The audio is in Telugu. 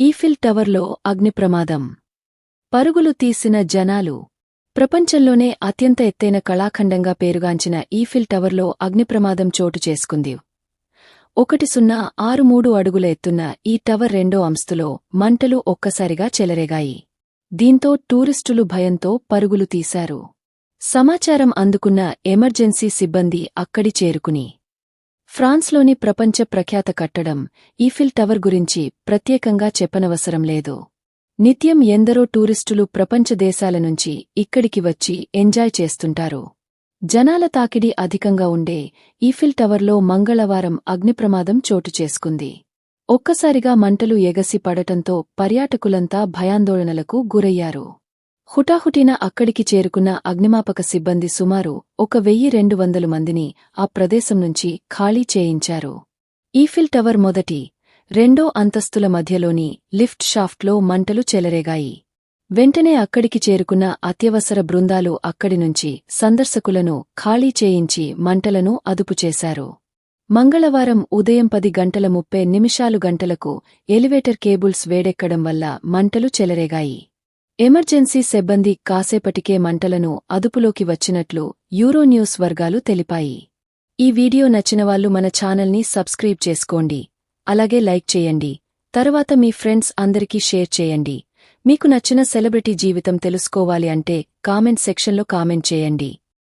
ఈఫిల్ టవర్లో అగ్నిప్రమాదం పరుగులు తీసిన జనాలు. ప్రపంచంలోనే అత్యంత ఎత్తైన కళాఖండంగా పేరుగాంచిన ఈఫిల్ టవర్లో అగ్నిప్రమాదం చోటు చేసుకుంది. ఒకటి సున్నా ఆరు మూడు అడుగుల ఎత్తున్న ఈ టవర్ రెండో అంస్తులో మంటలు ఒక్కసారిగా చెలరేగాయి. దీంతో టూరిస్టులు భయంతో పరుగులు తీశారు. సమాచారం అందుకున్న ఎమర్జెన్సీ సిబ్బంది అక్కడి చేరుకుని ఫ్రాన్స్లోని ప్రపంచ ప్రఖ్యాత కట్టడం ఈఫిల్ టవర్ గురించి ప్రత్యేకంగా చెప్పనవసరం లేదు. నిత్యం ఎందరో టూరిస్టులు ప్రపంచ దేశాల నుంచి ఇక్కడికి వచ్చి ఎంజాయ్ చేస్తుంటారు. జనాల తాకిడి అధికంగా ఉండే ఈఫిల్ టవర్లో మంగళవారం అగ్నిప్రమాదం చోటు చేసుకుంది. ఒక్కసారిగా మంటలు ఎగసి పడటంతో పర్యాటకులంతా భయాందోళనలకు గురయ్యారు. హుటాహుటిన అక్కడికి చేరుకున్న అగ్నిమాపక సిబ్బంది సుమారు ఒక వెయ్యి రెండు వందలు మందిని ఆ ప్రదేశం నుంచి ఖాళీ చేయించారు. ఈఫిల్ టవర్ మొదటి రెండో అంతస్తుల మధ్యలోని లిఫ్ట్ షాఫ్ట్లో మంటలు చెలరేగాయి. వెంటనే అక్కడికి చేరుకున్న అత్యవసర బృందాలు అక్కడి నుంచి సందర్శకులను ఖాళీ చేయించి మంటలను అదుపు చేశారు. మంగళవారం ఉదయం పది గంటల ముప్పై నిమిషాలు గంటలకు ఎలివేటర్ కేబుల్స్ వేడెక్కడం వల్ల మంటలు చెలరేగాయి. ఎమర్జెన్సీ సిబ్బంది కాసేపటికే మంటలను అదుపులోకి వచ్చినట్లు యూరోన్యూస్ వర్గాలు తెలిపాయి. ఈ వీడియో నచ్చినవాళ్ళు మన ఛానల్ని సబ్స్క్రైబ్ చేసుకోండి. అలాగే లైక్ చేయండి. తరువాత మీ ఫ్రెండ్స్ అందరికీ షేర్ చేయండి. మీకు నచ్చిన సెలబ్రిటీ జీవితం తెలుసుకోవాలి అంటే కామెంట్ సెక్షన్లో కామెంట్ చేయండి.